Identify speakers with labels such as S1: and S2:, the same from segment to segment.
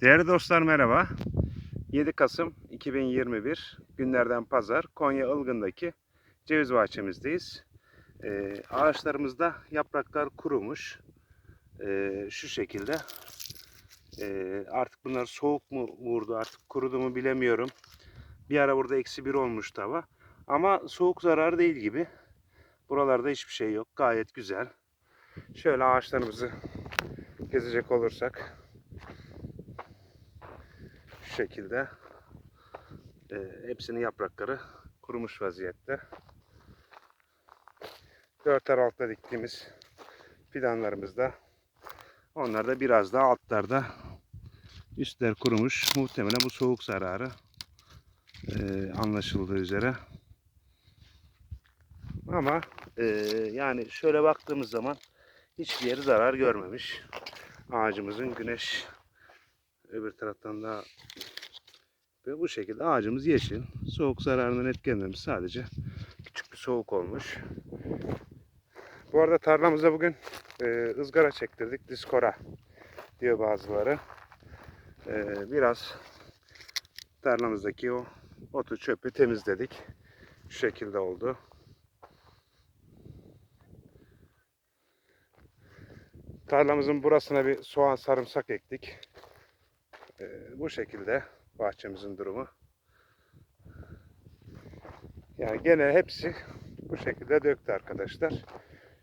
S1: Değerli dostlar merhaba. 7 Kasım 2021 günlerden pazar Konya Ilgın'daki ceviz bahçemizdeyiz. Ee, ağaçlarımızda yapraklar kurumuş. Ee, şu şekilde. Ee, artık bunlar soğuk mu vurdu artık kurudu mu bilemiyorum. Bir ara burada eksi bir olmuştu hava. Ama soğuk zarar değil gibi. Buralarda hiçbir şey yok. Gayet güzel. Şöyle ağaçlarımızı gezecek olursak şekilde e, hepsinin yaprakları kurumuş vaziyette. Dört altta diktiğimiz fidanlarımızda onlar da biraz daha altlarda üstler kurumuş. Muhtemelen bu soğuk zararı e, anlaşıldığı üzere. Ama e, yani şöyle baktığımız zaman hiçbir yeri zarar görmemiş. Ağacımızın güneş öbür taraftan da ve bu şekilde ağacımız yeşil. Soğuk zararından etkilenmemiş. Sadece küçük bir soğuk olmuş. Bu arada tarlamıza bugün e, ızgara çektirdik. Diskora diyor bazıları. E, biraz tarlamızdaki o otu çöpü temizledik. Şu şekilde oldu. Tarlamızın burasına bir soğan sarımsak ektik. E, bu şekilde bahçemizin durumu. Yani gene hepsi bu şekilde döktü arkadaşlar.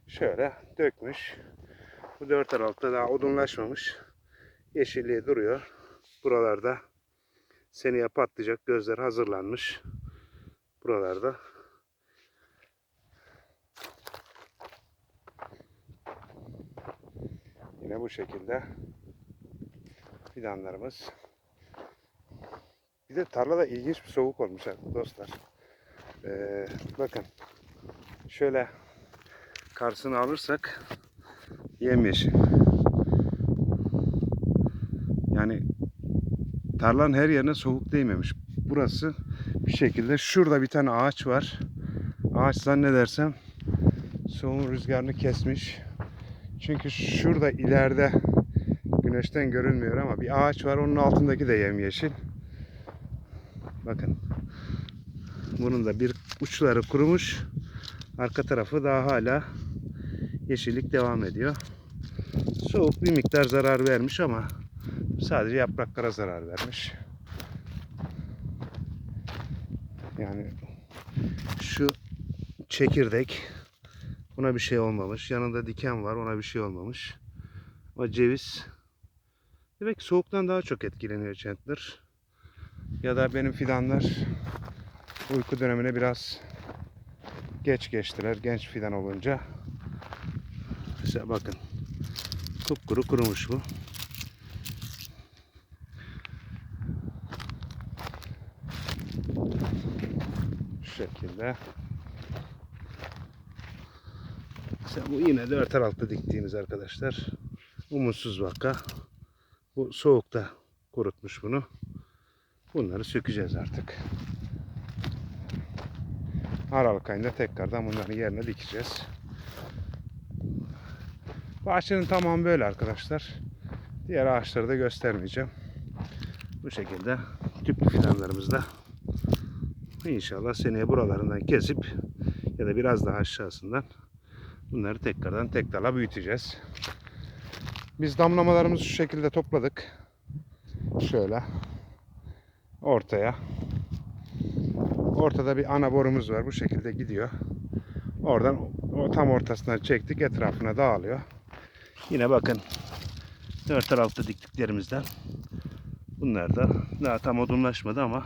S1: Şöyle dökmüş. Bu dört aralıkta daha odunlaşmamış. Yeşilliği duruyor. Buralarda seneye patlayacak gözler hazırlanmış. Buralarda. Yine bu şekilde fidanlarımız. Bir de tarlada ilginç bir soğuk olmuş dostlar. Ee, bakın şöyle karşısını alırsak yemyeşil. Yani tarlanın her yerine soğuk değmemiş. Burası bir şekilde şurada bir tane ağaç var. Ağaç zannedersem soğuğun rüzgarını kesmiş. Çünkü şurada ileride güneşten görünmüyor ama bir ağaç var onun altındaki de yemyeşil. Bakın. Bunun da bir uçları kurumuş. Arka tarafı daha hala yeşillik devam ediyor. Soğuk bir miktar zarar vermiş ama sadece yapraklara zarar vermiş. Yani şu çekirdek buna bir şey olmamış. Yanında diken var ona bir şey olmamış. O ceviz demek ki soğuktan daha çok etkileniyor Chandler. Ya da benim fidanlar uyku dönemine biraz geç geçtiler. Genç fidan olunca. İşte bakın. Kupkuru kurumuş bu. Şu şekilde. İşte bu yine dört aralıkta diktiğimiz arkadaşlar. Umutsuz vaka. Bu soğukta kurutmuş bunu. Bunları sökeceğiz artık. Aralık ayında tekrardan bunların yerine dikeceğiz. Bahçenin tamamı böyle arkadaşlar. Diğer ağaçları da göstermeyeceğim. Bu şekilde tüplü fidanlarımızda inşallah seneye buralarından kesip ya da biraz daha aşağısından bunları tekrardan tek dala büyüteceğiz. Biz damlamalarımızı şu şekilde topladık. Şöyle ortaya. Ortada bir ana borumuz var. Bu şekilde gidiyor. Oradan o tam ortasına çektik. Etrafına dağılıyor. Yine bakın. Dört tarafta diktiklerimizden. Bunlar da daha tam odunlaşmadı ama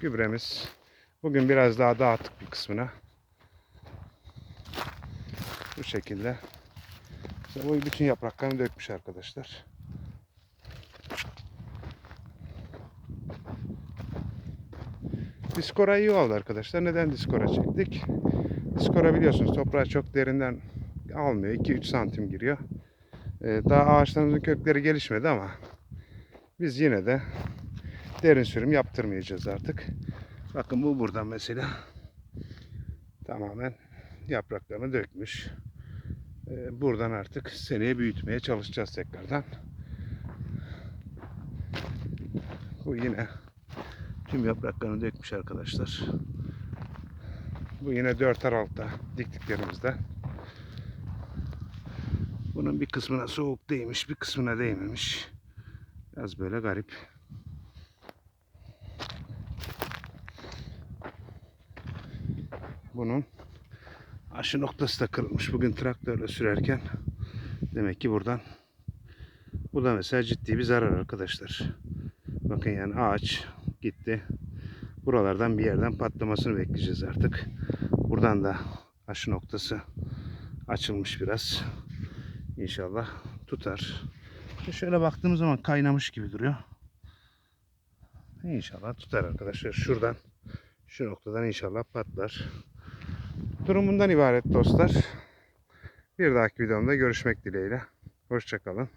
S1: gübremiz bugün biraz daha dağıttık bir kısmına. Bu şekilde. İşte bu bütün yapraklarını dökmüş arkadaşlar. Diskora iyi oldu arkadaşlar. Neden diskora çektik? Diskora biliyorsunuz toprağı çok derinden almıyor. 2-3 santim giriyor. Ee, daha ağaçlarımızın kökleri gelişmedi ama biz yine de derin sürüm yaptırmayacağız artık. Bakın bu buradan mesela tamamen yapraklarını dökmüş. Ee, buradan artık seneye büyütmeye çalışacağız tekrardan. Bu yine tüm yapraklarını dökmüş arkadaşlar. Bu yine 4 Aralık'ta diktiklerimizden. Bunun bir kısmına soğuk değmiş, bir kısmına değmemiş. Biraz böyle garip. Bunun aşı noktası da kırılmış bugün traktörle sürerken. Demek ki buradan bu da mesela ciddi bir zarar arkadaşlar. Bakın yani ağaç gitti. Buralardan bir yerden patlamasını bekleyeceğiz artık. Buradan da aşı noktası açılmış biraz. İnşallah tutar. E Şöyle baktığımız zaman kaynamış gibi duruyor. İnşallah tutar arkadaşlar. Şuradan şu noktadan inşallah patlar. Durum bundan ibaret dostlar. Bir dahaki videomda görüşmek dileğiyle. Hoşçakalın.